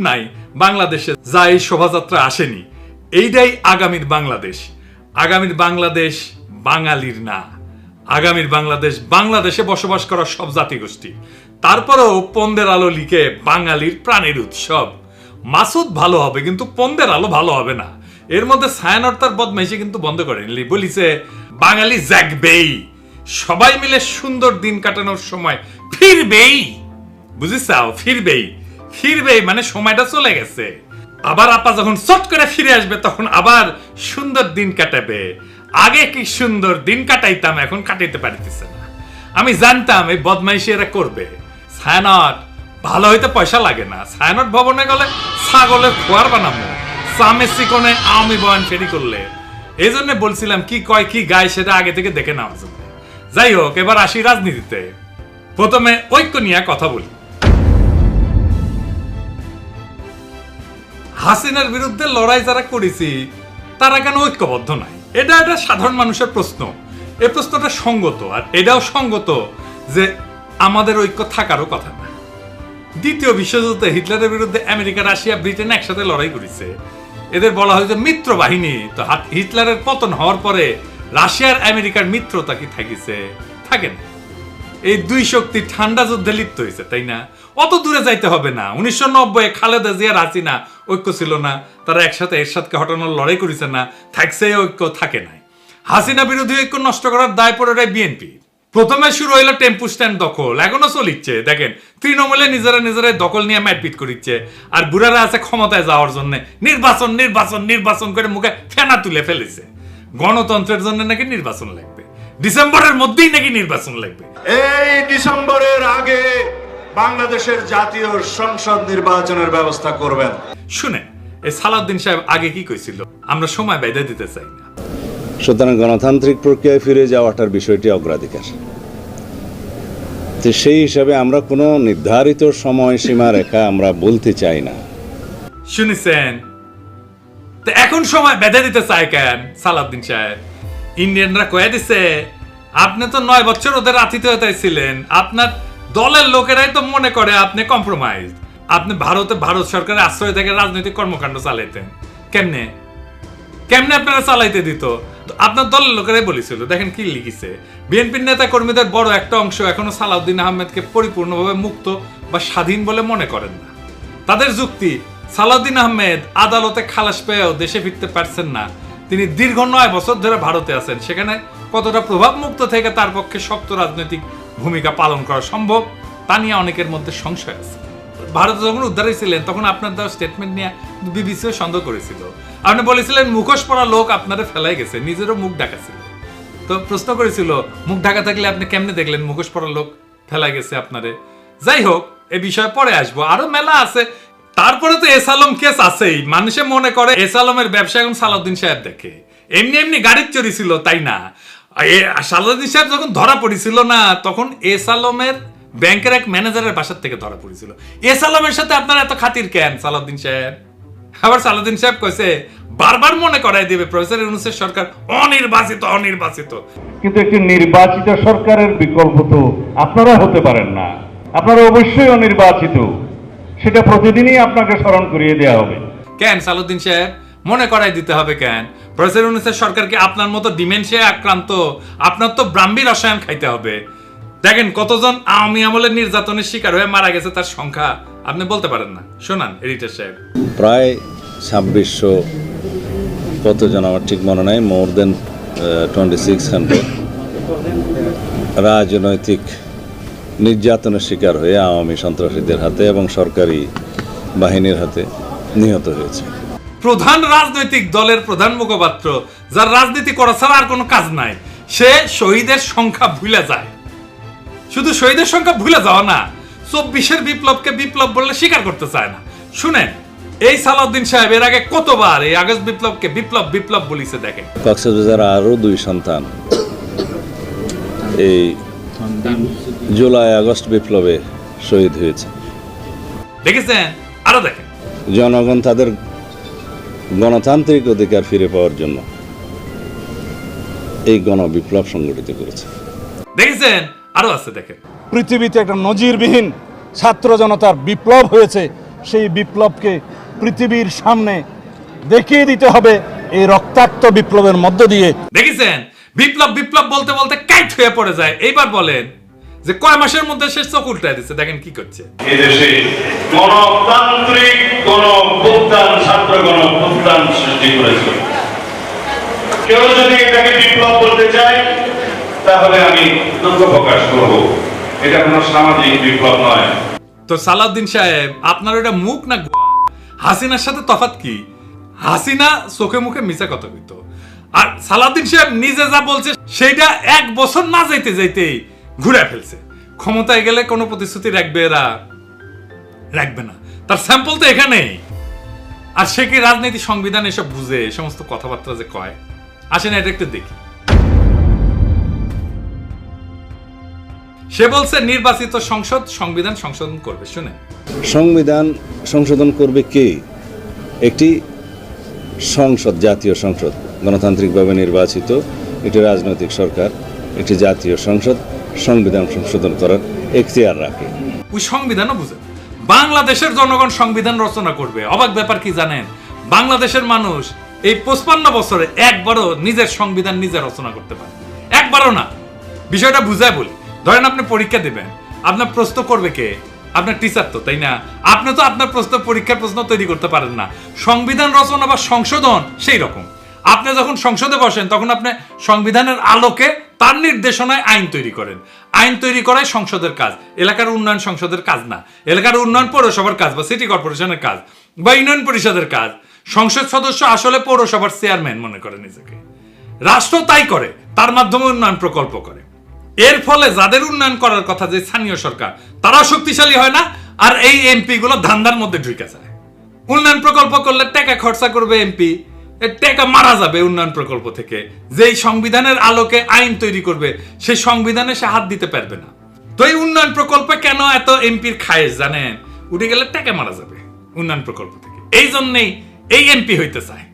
নাই, বাংলাদেশে যা এই শোভাযাত্রা আসেনি। এইটাই আগামীর বাংলাদেশ। আগামীর বাংলাদেশ বাঙালির না। আগামীর বাংলাদেশ বাংলাদেশে বসবাস করা সব জাতিগোষ্ঠী। তারপরেও পন্দের আলো লিখে বাঙালির প্রাণের উৎসব। মাসুদ ভালো হবে, কিন্তু পন্দের আলো ভালো হবে না। এর মধ্যে সায়ানর তার বদমাইশি কিন্তু বন্ধ করেনি। বলিছে, বাঙালি জাগবেই। সবাই মিলে সুন্দর দিন কাটানোর সময় ফিরবেই। বুঝিসাও ফিরবেই। ফিরবেই মানে সময়টা চলে গেছে। আবার আপা যখন চট করে ফিরে আসবে, তখন আবার সুন্দর দিন কাটাবে। আগে কি সুন্দর দিন কাটাইতাম, এখন কাটাইতে পারিতেছে না। আমি জানতাম এই বদমাইশি এরা করবে। ছায়ানট, ভালো হইতে পয়সা লাগে না। ছায়ানট ভবনে গেলে ছাগলের খোয়ার বানাবো। সামেসি কোনে আমি বয়ান ফেরি করলে। এই জন্য বলছিলাম, কি কয়, কি গায় সেটা আগে থেকে দেখে নেওয়ার জন্য। যাই হোক, এবার আসি রাজনীতিতে। প্রথমে ঐক্য নিয়ে কথা বলি। হাসিনার বিরুদ্ধে লড়াই যারা করেছি, তারা কেন ঐক্যবদ্ধ নাই এটা একটা সাধারণ মানুষের প্রশ্ন। এই প্রশ্নটা সঙ্গত, আর এটাও সঙ্গত যে আমাদের ঐক্য থাকারও কথা না। দ্বিতীয় বিশ্বযুদ্ধে হিটলারের বিরুদ্ধে আমেরিকা, রাশিয়া, ব্রিটেন একসাথে লড়াই করেছে। এদের বলা হয় যে মিত্র বাহিনী। তো হিটলারের পতন হওয়ার পরে রাশিয়ার আমেরিকার মিত্রতা কি থাকিছে? থাকে না। এই দুই শক্তি ঠান্ডা যুদ্ধে লিপ্ত হয়েছে, তাই না? অত দূরে যাইতে হবে না। উনিশশো নব্বই খালেদা জিয়ার হাসিনা ঐক্য ছিল না। তারা একসাথে এরশাদকে হটানোর লড়াই করেছে না, থাকছে ঐক্য, থাকে নাই। হাসিনা বিরোধী ঐক্য নষ্ট করার দায় পড়ে রায় বিএনপি। প্রথমে শুরু হইল টেম্পু স্ট্যান্ড দখল, এখনও চলিচ্ছে। দেখেন, তৃণমূলে নিজেরা নিজেরা দখল নিয়ে মারপিট করিচ্ছে। আর বুড়ারা আছে ক্ষমতায় যাওয়ার জন্য, নির্বাচন নির্বাচন নির্বাচন করে মুখে ফেনা তুলে ফেলেছে। গণতন্ত্রের জন্য নাকি নির্বাচন লাগবে? ডিসেম্বরের মধ্যেই নাকি নির্বাচন লাগবে। এই ডিসেম্বরের আগে বাংলাদেশের জাতীয় সংসদ নির্বাচনের ব্যবস্থা করবেন। শুনে এই সালাউদ্দিন সাহেব আগে কি কইছিল? আমরা সময় বেঁধে দিতে চাই না। সুতরাং গণতান্ত্রিক প্রক্রিয়ায় ফিরে যাওয়াটার বিষয়টি অগ্রাধিকার। তো সেই হিসাবে আমরা কোনো নির্ধারিত সময়সীমা রেখা আমরা বলতে চাই না। শুনেছেন? তো এখন সময় বেঁধে দিতে চায় কেন সালাউদ্দিন সাহেব? ইন্ডিয়ানরা কয়ে দিছে, আপনি তো নয় বছর ওদের আতিথেয়তায় ছিলেন আপনার দলের লোকেরাই তো মনে করে আপনি কম্প্রোমাইজ আপনি ভারতে ভারত সরকারের আশ্রয় থেকে রাজনৈতিক কর্মকাণ্ড চালাইতেন। কেমনে? কেমনে আপনারা চালাইতে দিত? আপনার দলের লোকেরাই বলেছিল, দেখেন কি লিখিছে। বিএনপির নেতা কর্মীদের বড় একটা অংশ এখনও সালাউদ্দিন আহমেদকে পরিপূর্ণভাবে মুক্ত বা স্বাধীন বলে মনে করেন না। তাদের যুক্তি, সালাউদ্দিন আহমেদ আদালতে খালাস পেয়েও দেশে ফিরতে পারছেন না। তিনি দীর্ঘ নয় বছর ধরে ভারতে আছেন। সেখানে কতটা প্রভাব মুক্ত থেকে তার পক্ষে শক্ত রাজনৈতিক ভূমিকা পালন করা সম্ভব, তা নিয়ে অনেকের মধ্যে সংশয় আছে। ভারতে যখন উদ্ধারে ছিলেন তখন আপনার দেওয়া স্টেটমেন্ট নিয়ে বিবিসিও সন্দেহ করেছিল। আপনি বলেছিলেন, মুখোশ পরা লোক আপনারা ফেলাই গেছে, নিজেরও মুখ ঢাকা ছিল তো প্রশ্ন করেছিল, মুখ ঢাকা থাকলে আপনি কেমনে দেখলেন মুখোশ পরা লোক ফেলাই গেছে আপনারে? যাই হোক, এ বিষয়ে পরে আসব। আরও মেলা আছে তারপরে তো এসালম কেস আছেই। মানুষে মনে করে এসালমের ব্যবসা এখন সালাউদ্দিন সাহেব দেখে। এমনি এমনি গাড়ির চুরি ছিল, তাই না? সালাউদ্দিন সাহেব যখন ধরা পড়েছিল না, তখন এসালমের ব্যাংকের এক ম্যানেজারের বাসার থেকে ধরা পড়েছিল। এসালমের সাথে আপনার এত খাতির কেন, সালাউদ্দিন সাহেব? আবার সালাউদ্দিন সাহেব কইছে, বারবার মনে করাই দেবে, প্রফেসর ইউনুসের সরকার অনির্বাচিত অনির্বাচিত। কিন্তু একটি নির্বাচিত সরকারের বিকল্প তো আপনারা হতে পারেন না। আপনারা অবশ্যই অনির্বাচিত। সেটা প্রতিদিনই আপনাকে স্মরণ করিয়ে দেওয়া হবে। কেন সালুদ্দিন সাহেব? মনে করাই দিতে হবে কেন? প্রফেসর ইউনুসের সরকারকে আপনার মতো ডিমেনশিয়া আক্রান্ত আপনার তো ব্রাহ্মী রসায়ন খাইতে হবে। দেখেন কতজন আওয়ামী আমলের নির্যাতনের শিকার হয়ে মারা গেছে তার সংখ্যা আপনি বলতে পারেন না। শোনান এডিটর সাহেব। প্রায় ছাব্বিশশো কতজন আমার ঠিক মনে নাই more than twenty six hundred রাজনৈতিক নির্যাতনের শিকার হয়ে আওয়ামী সন্ত্রাসীদের হাতে এবং সরকারি বাহিনীর হাতে নিহত হয়েছে। প্রধান রাজনৈতিক দলের প্রধান মুখপাত্র যার রাজনীতি করা ছাড়া আর কোনো কাজ নাই সে শহীদের সংখ্যা ভুলে যায়। শুধু শহীদের সংখ্যা ভুলে যাওয়া না চব্বিশের বিপ্লবকে বিপ্লব বললে স্বীকার করতে চায় না। শুনেন এই সালাউদ্দিন সাহেব এর আগে কতবার এই আগস্ট বিপ্লবকে বিপ্লব বিপ্লব বলিছে দেখেন। কক্সবাজার আরও দুই সন্তান এই জুলাই আগস্ট বিপ্লবে শহীদ হয়েছে। দেখেছেন? আরও দেখেন। জনগণ তাদের গণতান্ত্রিক অধিকার ফিরে পাওয়ার জন্য এই গণবিপ্লব সংগঠিত করেছে। দেখেছেন? আরও আছে দেখেন। পৃথিবীতে একটা নজিরবিহীন ছাত্র জনতার বিপ্লব হয়েছে। সেই বিপ্লবকে পৃথিবীর সামনে দেখিয়ে দিতে হবে এই রক্তাক্ত বিপ্লবের মধ্য দিয়ে। দেখেছেন? বিপ্লব বিপ্লব বলতে বলতে কাইট হয়ে পড়ে যায়। এইবার বলেন যে কয় মাসের মধ্যে সে চোখ উল্টায় দিচ্ছে দেখেন কি করছে। এদেশে গণতান্ত্রিক ছাত্র সৃষ্টি করেছে। কেউ যদি এটাকে বিপ্লব বলতে চায় তাহলে আমি দুঃখ প্রকাশ করব। এটা কোনো সামাজিক বিপ্লব নয়। তো সালাউদ্দিন সাহেব আপনার ওটা মুখ না হাসিনার সাথে তফাৎ কি? হাসিনা চোখে মুখে মিশা কথা কইতো আর সালাউদ্দিন সাহেব নিজে যা বলছে সেইটা এক বছর না যাইতে যাইতেই ঘুরে ফেলছে। ক্ষমতায় গেলে কোনো প্রতিশ্রুতি রাখবে এরা? রাখবে না। তার স্যাম্পল তো এখানেই। আর সে কি রাজনীতি, সংবিধান এসব বুঝে এই সমস্ত কথাবার্তা যে কয়? আসেন এটা একটু দেখি। সে বলছে, নির্বাচিত সংসদ, সংবিধান সংশোধন করবে। শুনে সংবিধান সংশোধন করবে কে? একটি সংসদ, জাতীয় সংসদ। গণতান্ত্রিকভাবে নির্বাচিত। একটি রাজনৈতিক সরকার। একটি জাতীয় সংসদ। সংবিধান সংশোধন করার এখতিয়ার রাখে। ওই সংবিধানও বুঝে। বাংলাদেশের জনগণ সংবিধান রচনা করবে। অবাক ব্যাপার কি জানেন? বাংলাদেশের মানুষ এই পঁচপান্ন বছরে একবারও নিজের সংবিধান নিজে রচনা করতে পারে। একবারও না। বিষয়টা বুঝায় বলি। ধরেন আপনি পরীক্ষা দেবেন। আপনার প্রশ্ন করবে কে? আপনার টিচার তো, তাই না? আপনি তো আপনার প্রশ্ন, পরীক্ষার প্রশ্ন তৈরি করতে পারেন না। সংবিধান রচনা বা সংশোধন সেই রকম। আপনি যখন সংসদে বসেন, তখন আপনি সংবিধানের আলোকে তার নির্দেশনায় আইন তৈরি করেন। আইন তৈরি করাই সংসদের কাজ। এলাকার উন্নয়ন সংসদের কাজ না। এলাকার উন্নয়ন পৌরসভার কাজ বা সিটি কর্পোরেশনের কাজ বা ইউনিয়ন পরিষদের কাজ। সংসদ সদস্য আসলে পৌরসভার চেয়ারম্যান মনে করে নিজেকে। রাষ্ট্র তাই করে, তার মাধ্যমে উন্নয়ন প্রকল্প করে। এর ফলে যাদের উন্নয়ন করার কথা যে স্থানীয় সরকার তারা শক্তিশালী হয় না, আর এই এমপি গুলো ধান্দার মধ্যে ঢুকে যায়। উন্নয়ন প্রকল্প করলে টাকা খরচা করবে এমপি টাকা মারা যাবে উন্নয়ন প্রকল্প থেকে। যেই সংবিধানের আলোকে আইন তৈরি করবে, সেই সংবিধানে সে হাত দিতে পারবে না। তো এই উন্নয়ন প্রকল্পে কেন এত এমপির খায়েশ জানেন? উঠে গেলে টাকা মারা যাবে উন্নয়ন প্রকল্প থেকে। এই জন্যেই এই এমপি হইতে চায়।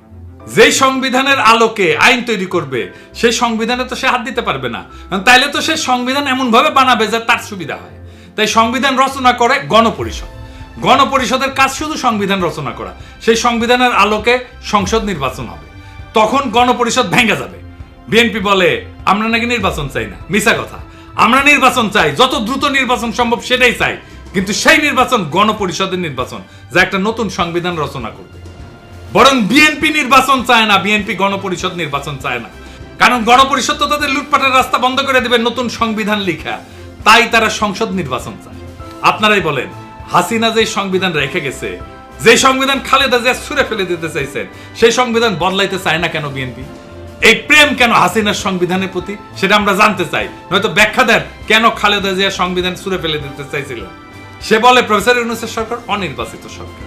যেই সংবিধানের আলোকে আইন তৈরি করবে, সেই সংবিধানে তো সে হাত দিতে পারবে না। তাইলে তো সে সংবিধান এমন ভাবে বানাবে যে তার সুবিধা হয়। তাই সংবিধান রচনা করে গণপরিষদ। গণপরিষদের কাজ শুধু সংবিধান রচনা করা, সেই সংবিধানের আলোকে সংসদ নির্বাচন হবে। তখন গণপরিষদ ভেঙে যাবে। বিএনপি বলে, আমরা নাকি নির্বাচন চাই না। মিশা কথা। আমরা নির্বাচন চাই, যত দ্রুত নির্বাচন সম্ভব সেটাই চাই। কিন্তু সেই নির্বাচন গণপরিষদের নির্বাচন, যা একটা নতুন সংবিধান রচনা করবে। বরং বিএনপি নির্বাচন চায় না বিএনপি গণপরিষদ নির্বাচন চায় না। কারণ গণপরিষদ তো তাদের লুটপাটের রাস্তা বন্ধ করে দেবে, নতুন সংবিধান লিখা। তাই তারা সংসদ নির্বাচন চায়। আপনারাই বলেন হাসিনা যে সংবিধান রেখে গেছে যে সংবিধান খালেদা জিয়া ছুঁড়ে ফেলে দিতে চাইছেন সেই সংবিধান বদলাইতে চায় না কেন বিএনপি? এই প্রেম কেন হাসিনার সংবিধানের প্রতি? সেটা আমরা জানতে চাই। নয়তো ব্যাখ্যা দেন কেন খালেদা জিয়া সংবিধান ছুঁড়ে ফেলে দিতে চাইছিলেন সে বলে প্রফেসর ইউনুসের সরকার অনির্বাচিত সরকার।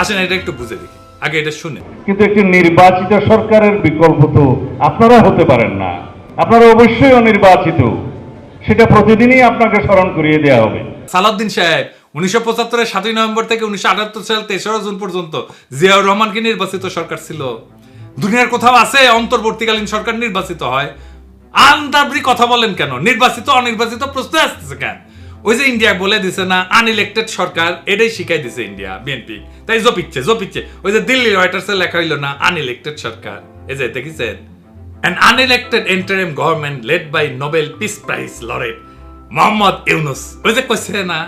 আসেন এটা একটু বুঝে দেখি। আগে এটা শুনে। কিন্তু একটি নির্বাচিত সরকারের বিকল্প তো আপনারা হতে পারেন না। আপনারা অবশ্যই অনির্বাচিত। সেটা প্রতিদিনই আপনাকে স্মরণ করিয়ে দেওয়া হবে। সালাউদ্দিন সাহেব উনিশশো পঁচাত্তরের সাতই নভেম্বর থেকে উনিশশো আটাত্তর সাল তেসরা জুন পর্যন্ত জিয়াউর রহমানকে নির্বাচিত সরকার ছিল। দুনিয়ার কোথাও আছে অন্তর্বর্তীকালীন সরকার নির্বাচিত হয়? আন্দাবরি কথা বলেন কেন? নির্বাচিত, অনির্বাচিত প্রশ্ন আসতেছে কেন? ওই যে ইন্ডিয়া বলে দিছে না আনইলেক্টেড সরকার, এটাই শিখাই দিছে ইন্ডিয়া বিএনপি তাই জপিচ্ছে জপিচ্ছে। ওই যে দিল্লি রয়টার্সে লেখা হইল না আনইলেক্টেড সরকার। এই যে দেখেছেন? An unelected interim government led by Nobel Peace Prize laureate Mohammad Yunus. ওই যে কইছে না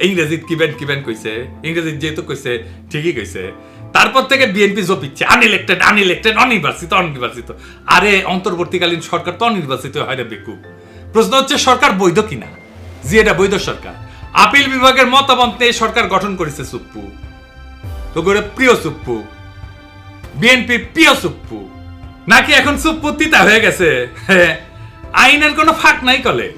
ইংরেজিত কিবেন কিবেন কইছে ইংরেজিত যেহেতু কইছে ঠিকই কইছে তারপর থেকে বিএনপি জপিচ্ছে আনইলেক্টেড আনইলেক্টেড অনির্বাচিত অনির্বাচিত। আরে, অন্তর্বর্তীকালীন সরকার তো অনির্বাচিত হয় রে বেকু। প্রশ্ন হচ্ছে, সরকার বৈধ কিনা? জি, এটা বৈধ সরকার। আপিল বিভাগের মতামত নিয়ে সরকার গঠন করেছে সুপ্পু। তো করে প্রিয় সুপ্পু। বিএনপির প্রিয় সুপ্পু। নাকি এখন সুপ্পু তিতা হয়ে গেছে? আইনের কোনো ফাঁক নাই কলে।